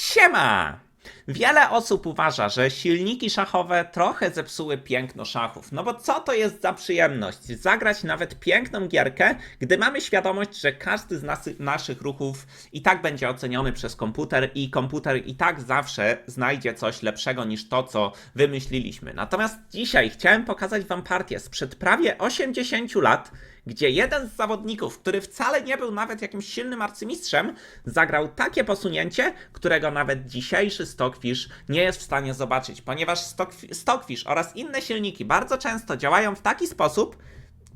Siema! Wiele osób uważa, że silniki szachowe trochę zepsuły piękno szachów. No bo co to jest za przyjemność? Zagrać nawet piękną gierkę, gdy mamy świadomość, że każdy z nas, naszych ruchów i tak będzie oceniony przez komputer i komputer i tak zawsze znajdzie coś lepszego niż to, co wymyśliliśmy. Natomiast dzisiaj chciałem pokazać Wam partię sprzed prawie 80 lat, gdzie jeden z zawodników, który wcale nie był nawet jakimś silnym arcymistrzem, zagrał takie posunięcie, którego nawet dzisiejszy Stockfish nie jest w stanie zobaczyć, ponieważ Stockf- Stockfish oraz inne silniki bardzo często działają w taki sposób,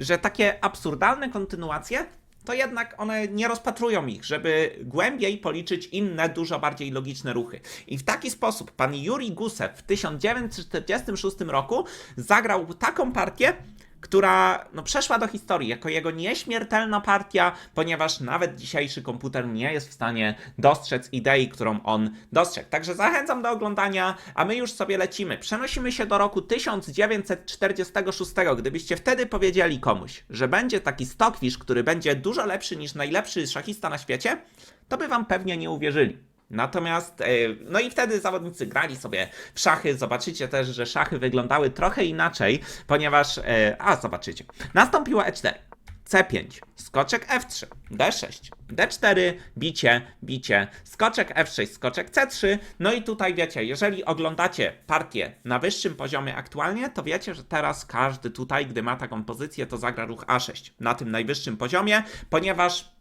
że takie absurdalne kontynuacje to jednak one nie rozpatrują ich, żeby głębiej policzyć inne, dużo bardziej logiczne ruchy. I w taki sposób pan Yuri Gusev w 1946 roku zagrał taką partię, która no, przeszła do historii jako jego nieśmiertelna partia, ponieważ nawet dzisiejszy komputer nie jest w stanie dostrzec idei, którą on dostrzegł. Także zachęcam do oglądania, a my już sobie lecimy. Przenosimy się do roku 1946. Gdybyście wtedy powiedzieli komuś, że będzie taki Stockfish, który będzie dużo lepszy niż najlepszy szachista na świecie, to by wam pewnie nie uwierzyli. Natomiast, e, no i wtedy zawodnicy grali sobie w szachy. Zobaczycie też, że szachy wyglądały trochę inaczej, ponieważ, e, a zobaczycie, nastąpiła E4, C5, skoczek F3, D6, D4, bicie, bicie, skoczek F6, skoczek C3. No i tutaj wiecie, jeżeli oglądacie partię na wyższym poziomie aktualnie, to wiecie, że teraz każdy tutaj, gdy ma taką pozycję, to zagra ruch A6 na tym najwyższym poziomie, ponieważ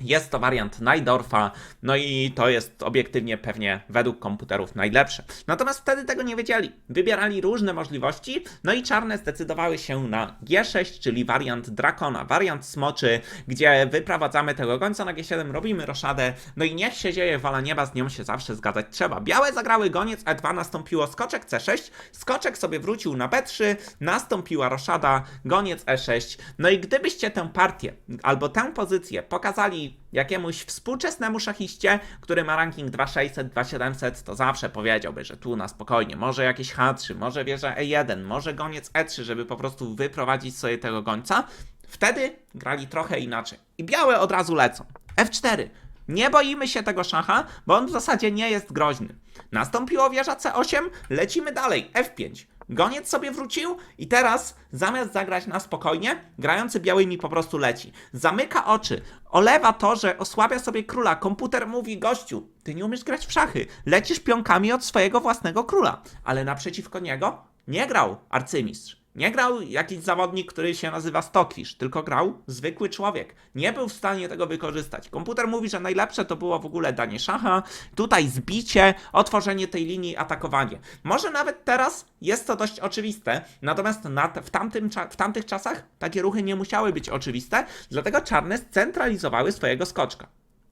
jest to wariant Najdorfa, no i to jest obiektywnie pewnie według komputerów najlepsze. Natomiast wtedy tego nie wiedzieli. Wybierali różne możliwości, no i czarne zdecydowały się na G6, czyli wariant Drakona, wariant smoczy, gdzie wyprowadzamy tego gońca na G7, robimy roszadę, no i niech się dzieje, wola nieba, z nią się zawsze zgadzać trzeba. Białe zagrały goniec E2, nastąpiło skoczek C6, skoczek sobie wrócił na B3, nastąpiła roszada, goniec E6, no i gdybyście tę partię albo tę pozycję pokazali jakiemuś współczesnemu szachiście, który ma ranking 2600, 2700, to zawsze powiedziałby, że tu na spokojnie, może jakieś H3, może wieża E1, może goniec E3, żeby po prostu wyprowadzić sobie tego gońca. Wtedy grali trochę inaczej. I białe od razu lecą. F4. Nie boimy się tego szacha, bo on w zasadzie nie jest groźny. Nastąpiło wieża C8, lecimy dalej. F5. Goniec sobie wrócił i teraz zamiast zagrać na spokojnie, grający białymi po prostu leci. Zamyka oczy, olewa to, że osłabia sobie króla. Komputer mówi, gościu, ty nie umiesz grać w szachy. Lecisz pionkami od swojego własnego króla. Ale naprzeciwko niego nie grał arcymistrz. Nie grał jakiś zawodnik, który się nazywa Stockfish, tylko grał zwykły człowiek. Nie był w stanie tego wykorzystać. Komputer mówi, że najlepsze to było w ogóle danie szacha, tutaj zbicie, otworzenie tej linii, atakowanie. Może nawet teraz jest to dość oczywiste, natomiast na, w, tamtym, w tamtych czasach takie ruchy nie musiały być oczywiste, dlatego czarne scentralizowały swojego skoczka.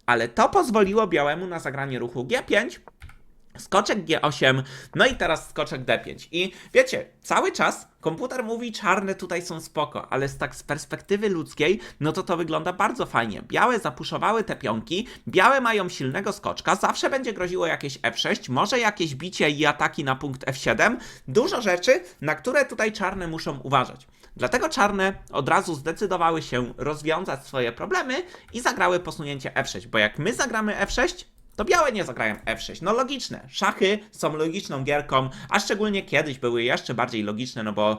Ale to pozwoliło białemu na zagranie ruchu G5, Skoczek G8, no i teraz skoczek D5. I wiecie, cały czas komputer mówi, czarne tutaj są spoko, ale z tak z perspektywy ludzkiej, no to to wygląda bardzo fajnie. Białe zapuszowały te pionki, białe mają silnego skoczka, zawsze będzie groziło jakieś F6, może jakieś bicie i ataki na punkt F7. Dużo rzeczy, na które tutaj czarne muszą uważać. Dlatego czarne od razu zdecydowały się rozwiązać swoje problemy i zagrały posunięcie F6, bo jak my zagramy F6, to białe nie zagrają F6. No logiczne. Szachy są logiczną gierką, a szczególnie kiedyś były jeszcze bardziej logiczne, no bo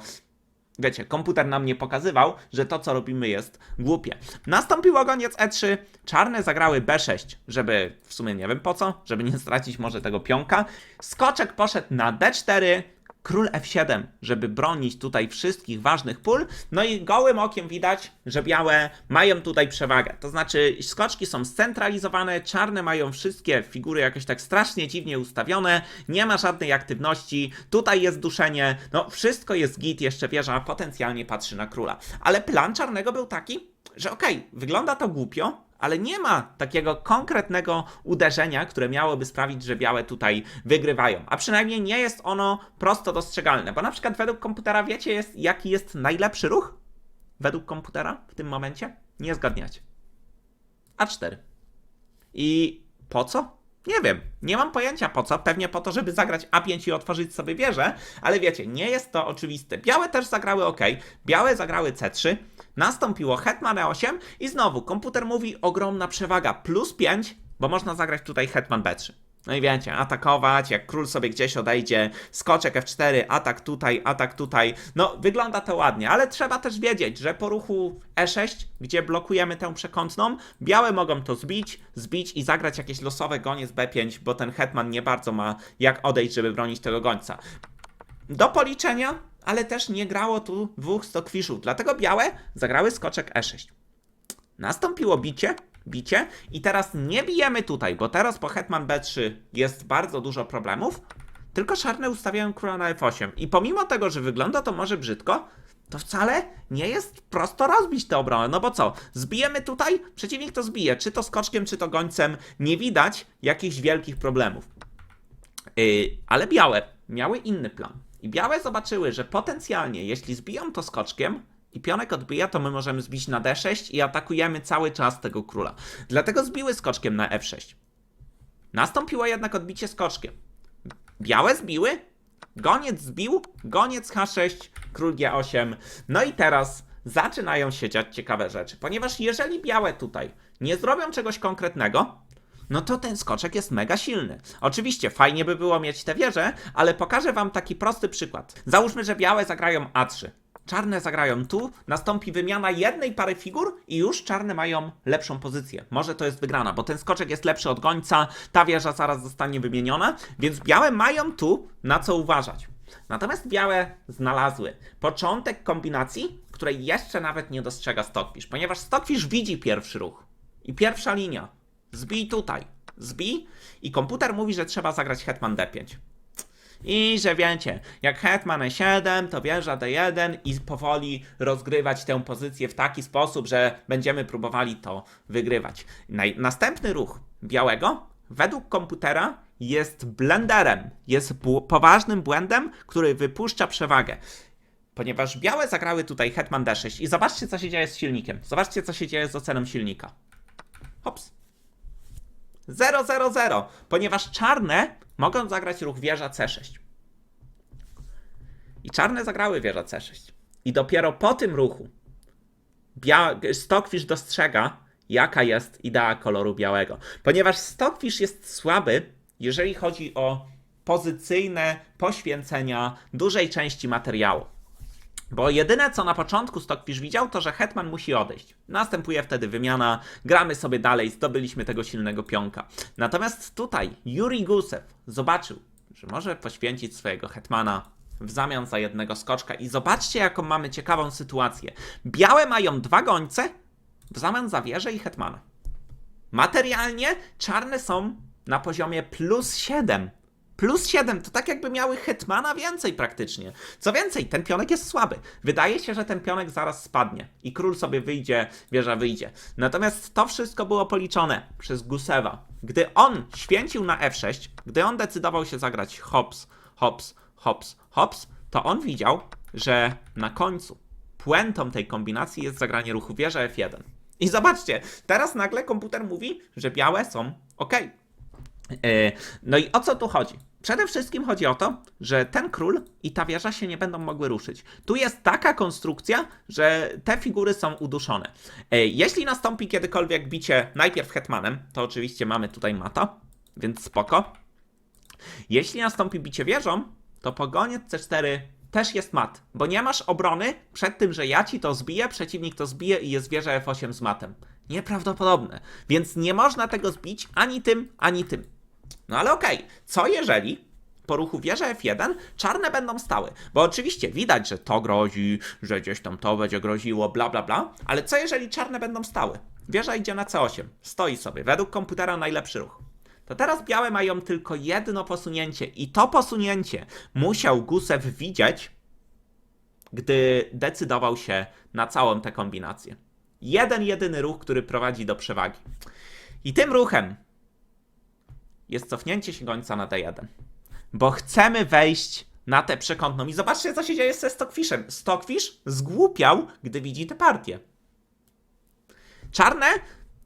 wiecie, komputer nam nie pokazywał, że to co robimy jest głupie. Nastąpiło goniec E3, czarne zagrały B6, żeby w sumie nie wiem po co, żeby nie stracić może tego pionka. Skoczek poszedł na D4, król F7, żeby bronić tutaj wszystkich ważnych pól. No i gołym okiem widać, że białe mają tutaj przewagę. To znaczy, skoczki są scentralizowane, czarne mają wszystkie figury jakoś tak strasznie dziwnie ustawione, nie ma żadnej aktywności, tutaj jest duszenie, no wszystko jest git, jeszcze wieża potencjalnie patrzy na króla. Ale plan czarnego był taki, że okej, wygląda to głupio, ale nie ma takiego konkretnego uderzenia, które miałoby sprawić, że białe tutaj wygrywają. A przynajmniej nie jest ono prosto dostrzegalne, bo na przykład według komputera wiecie, jest, jaki jest najlepszy ruch? Według komputera w tym momencie? Nie zgadniacie. A4. I po co? Nie wiem, nie mam pojęcia po co. Pewnie po to, żeby zagrać A5 i otworzyć sobie wieżę, ale wiecie, nie jest to oczywiste. Białe też zagrały ok, białe zagrały C3, nastąpiło Hetman E8 i znowu komputer mówi ogromna przewaga plus 5, bo można zagrać tutaj Hetman B3. No i wiecie, atakować, jak król sobie gdzieś odejdzie, skoczek F4, atak tutaj, atak tutaj. No, wygląda to ładnie, ale trzeba też wiedzieć, że po ruchu E6, gdzie blokujemy tę przekątną, białe mogą to zbić, zbić i zagrać jakieś losowe goniec B5, bo ten hetman nie bardzo ma jak odejść, żeby bronić tego gońca. Do policzenia, ale też nie grało tu dwóch stokwiszów, dlatego białe zagrały skoczek E6. Nastąpiło bicie, bicie i teraz nie bijemy tutaj, bo teraz po hetman b3 jest bardzo dużo problemów, tylko czarne ustawiają króla na f8 i pomimo tego, że wygląda to może brzydko, to wcale nie jest prosto rozbić tę obronę, no bo co, zbijemy tutaj, przeciwnik to zbije, czy to skoczkiem, czy to gońcem, nie widać jakichś wielkich problemów. Yy, ale białe miały inny plan. I białe zobaczyły, że potencjalnie, jeśli zbiją to skoczkiem i pionek odbija, to my możemy zbić na d6 i atakujemy cały czas tego króla. Dlatego zbiły skoczkiem na f6. Nastąpiło jednak odbicie skoczkiem. Białe zbiły, goniec zbił, goniec h6, król g8. No i teraz zaczynają się dziać ciekawe rzeczy, ponieważ jeżeli białe tutaj nie zrobią czegoś konkretnego, no to ten skoczek jest mega silny. Oczywiście fajnie by było mieć tę wieżę, ale pokażę wam taki prosty przykład. Załóżmy, że białe zagrają A3. Czarne zagrają tu, nastąpi wymiana jednej pary figur i już czarne mają lepszą pozycję. Może to jest wygrana, bo ten skoczek jest lepszy od gońca, ta wieża zaraz zostanie wymieniona, więc białe mają tu na co uważać. Natomiast białe znalazły początek kombinacji, której jeszcze nawet nie dostrzega Stockfish, ponieważ Stockfish widzi pierwszy ruch i pierwsza linia. Zbij tutaj, zbij i komputer mówi, że trzeba zagrać hetman d5. I że wiecie, jak hetman e7, to wieża d1 i powoli rozgrywać tę pozycję w taki sposób, że będziemy próbowali to wygrywać. Następny ruch białego według komputera jest blenderem, jest poważnym błędem, który wypuszcza przewagę. Ponieważ białe zagrały tutaj hetman d6 i zobaczcie co się dzieje z silnikiem. Zobaczcie co się dzieje z oceną silnika. Hops. 0, 0, 0, ponieważ czarne mogą zagrać ruch wieża C6. I czarne zagrały wieża C6. I dopiero po tym ruchu Stockfish dostrzega, jaka jest idea koloru białego. Ponieważ Stockfish jest słaby, jeżeli chodzi o pozycyjne poświęcenia dużej części materiału. Bo jedyne co na początku Stockfish widział, to że Hetman musi odejść. Następuje wtedy wymiana, gramy sobie dalej, zdobyliśmy tego silnego pionka. Natomiast tutaj Yuri Gusev zobaczył, że może poświęcić swojego Hetmana w zamian za jednego skoczka. I zobaczcie, jaką mamy ciekawą sytuację. Białe mają dwa gońce w zamian za wieżę i Hetmana. Materialnie czarne są na poziomie plus 7. Plus 7 to tak jakby miały hetmana więcej praktycznie. Co więcej, ten pionek jest słaby. Wydaje się, że ten pionek zaraz spadnie i król sobie wyjdzie, wieża wyjdzie. Natomiast to wszystko było policzone przez Gusewa. Gdy on święcił na f6, gdy on decydował się zagrać hops, hops, hops, hops, to on widział, że na końcu puentą tej kombinacji jest zagranie ruchu wieża f1. I zobaczcie, teraz nagle komputer mówi, że białe są ok. E, No i o co tu chodzi? Przede wszystkim chodzi o to, że ten król i ta wieża się nie będą mogły ruszyć. Tu jest taka konstrukcja, że te figury są uduszone. E, Jeśli nastąpi kiedykolwiek bicie najpierw hetmanem, to oczywiście mamy tutaj mata, więc spoko. Jeśli nastąpi bicie wieżą, to pogoniec C4 też jest mat, bo nie masz obrony przed tym, że ja ci to zbiję, przeciwnik to zbije i jest wieża F8 z matem. Nieprawdopodobne. Więc nie można tego zbić ani tym, ani tym. No ale okej, co jeżeli po ruchu wieża F1 czarne będą stały? Bo oczywiście widać, że to grozi, że gdzieś tam to będzie groziło, bla bla bla, ale co jeżeli czarne będą stały? Wieża idzie na C8, stoi sobie, według komputera najlepszy ruch. To teraz białe mają tylko jedno posunięcie i to posunięcie musiał Gusew widzieć, gdy decydował się na całą tę kombinację. Jeden, jedyny ruch, który prowadzi do przewagi. I tym ruchem jest cofnięcie się gońca na D1. Bo chcemy wejść na tę przekątną. I zobaczcie, co się dzieje ze Stockfishem. Stockfish zgłupiał, gdy widzi tę partię. Czarne?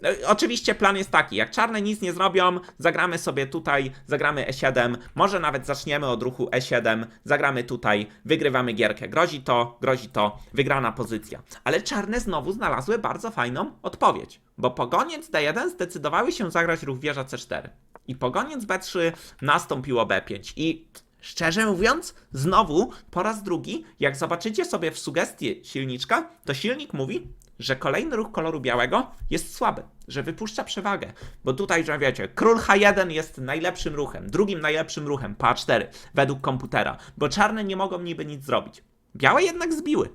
e, Oczywiście plan jest taki, jak czarne nic nie zrobią, zagramy sobie tutaj, zagramy E7, może nawet zaczniemy od ruchu E7, zagramy tutaj, wygrywamy gierkę. Grozi to, grozi to, wygrana pozycja. Ale czarne znowu znalazły bardzo fajną odpowiedź, bo pogoniec D1 zdecydowały się zagrać ruch wieża C4. I po goniec B3 nastąpiło B5. I szczerze mówiąc, znowu po raz drugi, jak zobaczycie sobie w sugestii silniczka, to silnik mówi, że kolejny ruch koloru białego jest słaby, że wypuszcza przewagę. Bo tutaj, że wiecie, król H1 jest najlepszym ruchem, drugim najlepszym ruchem po A4 według komputera, bo czarne nie mogą niby nic zrobić. Białe jednak zbiły.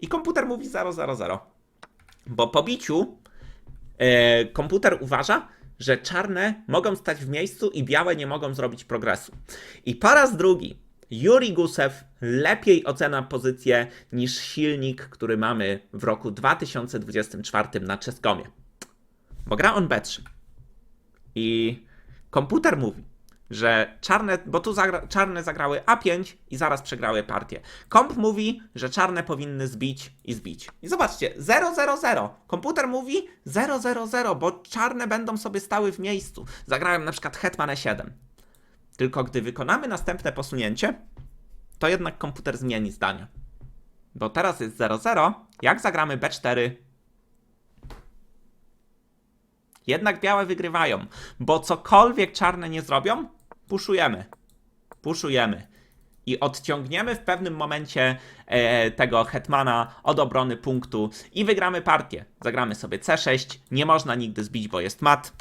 I komputer mówi 0, 0, 0. Bo po biciu e, komputer uważa, że czarne mogą stać w miejscu i białe nie mogą zrobić progresu. I po raz drugi Juri Gusew lepiej ocena pozycję niż silnik, który mamy w roku 2024 na Czeskomie. Bo gra on B3. I komputer mówi, że czarne, bo tu zagra, czarne zagrały A5 i zaraz przegrały partię. Komp mówi, że czarne powinny zbić i zbić. I zobaczcie, 0-0-0. Komputer mówi 0-0-0, bo czarne będą sobie stały w miejscu. Zagrałem na przykład Hetman E7. Tylko gdy wykonamy następne posunięcie, to jednak komputer zmieni zdanie. Bo teraz jest 0-0. Jak zagramy B4, jednak białe wygrywają, bo cokolwiek czarne nie zrobią, puszujemy. Puszujemy. I odciągniemy w pewnym momencie e, tego hetmana od obrony punktu i wygramy partię. Zagramy sobie C6, nie można nigdy zbić, bo jest mat.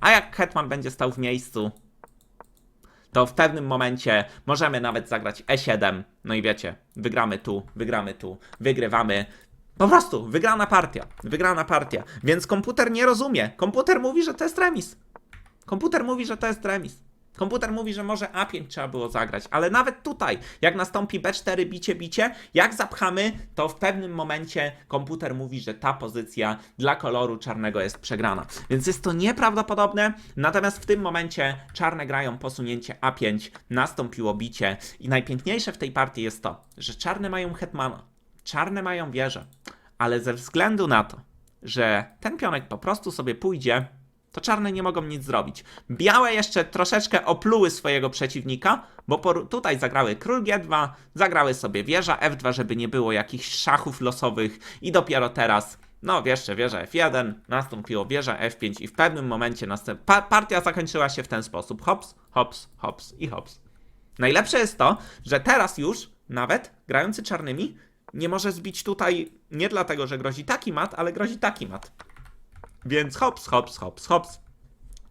A jak hetman będzie stał w miejscu, to w pewnym momencie możemy nawet zagrać E7. No i wiecie, wygramy tu, wygramy tu, wygrywamy. Po prostu, wygrana partia, wygrana partia. Więc komputer nie rozumie. Komputer mówi, że to jest remis. Komputer mówi, że to jest remis. Komputer mówi, że może A5 trzeba było zagrać, ale nawet tutaj, jak nastąpi B4 bicie, bicie, jak zapchamy, to w pewnym momencie komputer mówi, że ta pozycja dla koloru czarnego jest przegrana. Więc jest to nieprawdopodobne, natomiast w tym momencie czarne grają posunięcie A5, nastąpiło bicie i najpiękniejsze w tej partii jest to, że czarne mają hetmana, czarne mają wieżę, ale ze względu na to, że ten pionek po prostu sobie pójdzie, to czarne nie mogą nic zrobić. Białe jeszcze troszeczkę opluły swojego przeciwnika, bo tutaj zagrały król G2, zagrały sobie wieża F2, żeby nie było jakichś szachów losowych i dopiero teraz, no jeszcze wieża F1, nastąpiło wieża F5 i w pewnym momencie następ- pa- partia zakończyła się w ten sposób. Hops, hops, hops i hops. Najlepsze jest to, że teraz już nawet grający czarnymi nie może zbić tutaj nie dlatego, że grozi taki mat, ale grozi taki mat. Więc hops, hops, hops, hops.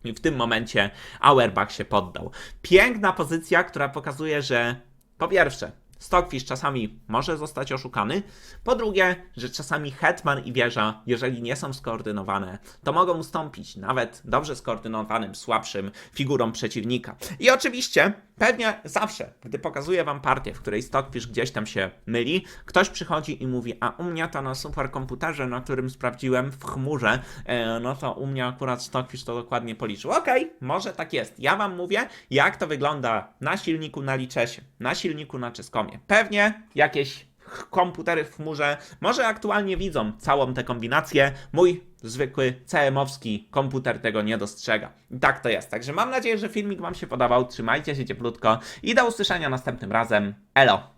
I w tym momencie Auerbach się poddał. Piękna pozycja, która pokazuje, że po pierwsze, Stockfish czasami może zostać oszukany. Po drugie, że czasami Hetman i wieża, jeżeli nie są skoordynowane, to mogą ustąpić nawet dobrze skoordynowanym, słabszym figurom przeciwnika. I oczywiście, pewnie zawsze, gdy pokazuję wam partię, w której Stockfish gdzieś tam się myli, ktoś przychodzi i mówi, a u mnie to na superkomputerze, na którym sprawdziłem w chmurze, e, no to u mnie akurat Stockfish to dokładnie policzył. Okej, może tak jest. Ja wam mówię, jak to wygląda na silniku na Liczesie, na silniku na Czeskomie. Pewnie jakieś komputery w chmurze może aktualnie widzą całą tę kombinację. Mój zwykły CM-owski komputer tego nie dostrzega. I tak to jest. Także mam nadzieję, że filmik wam się podobał. Trzymajcie się cieplutko i do usłyszenia następnym razem. Elo!